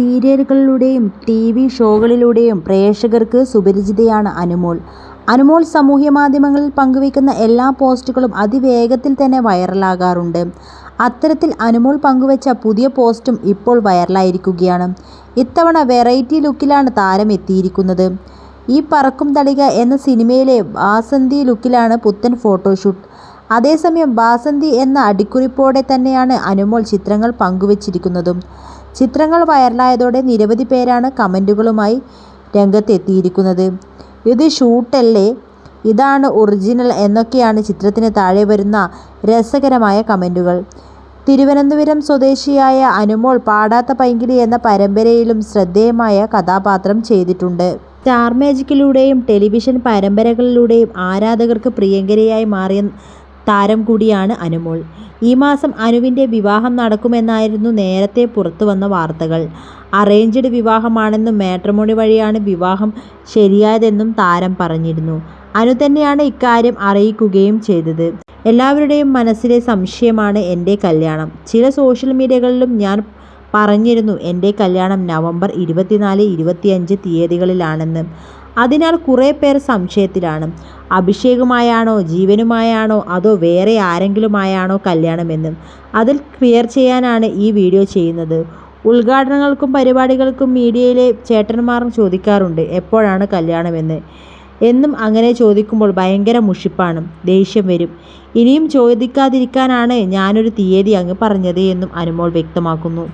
സീരിയലുകളിലൂടെയും T V ഷോകളിലൂടെയും പ്രേക്ഷകർക്ക് സുപരിചിതയാണ് അനുമോൾ. അനുമോൾ സമൂഹമാധ്യമങ്ങളിൽ പങ്കുവയ്ക്കുന്ന എല്ലാ പോസ്റ്റുകളും അതിവേഗത്തിൽ തന്നെ വൈറലാകാറുണ്ട്. അത്തരത്തിൽ അനുമോൾ പങ്കുവച്ച പുതിയ പോസ്റ്റും ഇപ്പോൾ വൈറലായിരിക്കുകയാണ്. ഇത്തവണ വെറൈറ്റി ലുക്കിലാണ് താരം എത്തിയിരിക്കുന്നത്. ഈ പറക്കും തളിക എന്ന സിനിമയിലെ ബാസന്തി ലുക്കിലാണ് പുത്തൻ ഫോട്ടോഷൂട്ട്. അതേസമയം ബാസന്തി എന്ന അടിക്കുറിപ്പോടെ തന്നെയാണ് അനുമോൾ ചിത്രങ്ങൾ പങ്കുവെച്ചിരിക്കുന്നതും. ചിത്രങ്ങൾ വൈറലായതോടെ നിരവധി പേരാണ് കമന്റുകളുമായി രംഗത്തെത്തിയിരിക്കുന്നത്. ഇത് ഷൂട്ടല്ലേ, ഇതാണ് ഒറിജിനൽ എന്നൊക്കെയാണ് ചിത്രത്തിന് താഴെ വരുന്ന രസകരമായ കമന്റുകൾ തിരുവനന്തപുരം സ്വദേശിയായ അനുമോൾ പാടാത്ത പൈങ്കിളി എന്ന പരമ്പരയിലും ശ്രദ്ധേയമായ കഥാപാത്രം ചെയ്തിട്ടുണ്ട്. സ്റ്റാർ മാജിക്കിലൂടെയും ടെലിവിഷൻ പരമ്പരകളിലൂടെയും ആരാധകർക്ക് പ്രിയങ്കരയായി മാറിയ താരം കൂടിയാണ് അനുമോൾ. ഈ മാസം അനുവിന്റെ വിവാഹം നടക്കുമെന്നായിരുന്നു നേരത്തെ പുറത്തു വന്ന വാർത്തകൾ. അറേഞ്ച്ഡ് വിവാഹമാണെന്നും മാട്രിമോണി വഴിയാണ് വിവാഹം ശരിയായതെന്നും താരം പറഞ്ഞിരുന്നു. അനു തന്നെയാണ് ഇക്കാര്യം അറിയിക്കുകയും ചെയ്തത്. എല്ലാവരുടെയും മനസ്സിലെ സംശയമാണ് എന്റെ കല്യാണം. ചില സോഷ്യൽ മീഡിയകളിലും ഞാൻ പറഞ്ഞിരുന്നു എന്റെ കല്യാണം നവംബർ ഇരുപത്തിനാല്, ഇരുപത്തിയഞ്ച് തീയതികളിലാണെന്ന്. അതിനാൽ കുറേ പേർ സംശയത്തിലാണ്. അഭിഷേകുമായാണോ ജീവനുമായാണോ അതോ വേറെ ആരെങ്കിലുമായാണോ കല്യാണമെന്ന്. അതിൽ ക്ലിയർ ചെയ്യാനാണ് ഈ വീഡിയോ ചെയ്യുന്നത്. ഉദ്ഘാടനങ്ങൾക്കും പരിപാടികൾക്കും മീഡിയയിലെ ചേട്ടന്മാർ ചോദിക്കാറുണ്ട് എപ്പോഴാണ് കല്യാണമെന്ന്. എന്നും അങ്ങനെ ചോദിക്കുമ്പോൾ ഭയങ്കര മുഷിപ്പാണ്, ദേഷ്യം വരും. ഇനിയും ചോദിക്കാതിരിക്കാനാണ് ഞാനൊരു തീയതി അങ്ങ് പറഞ്ഞത് എന്നും അനുമോൾ വ്യക്തമാക്കുന്നു.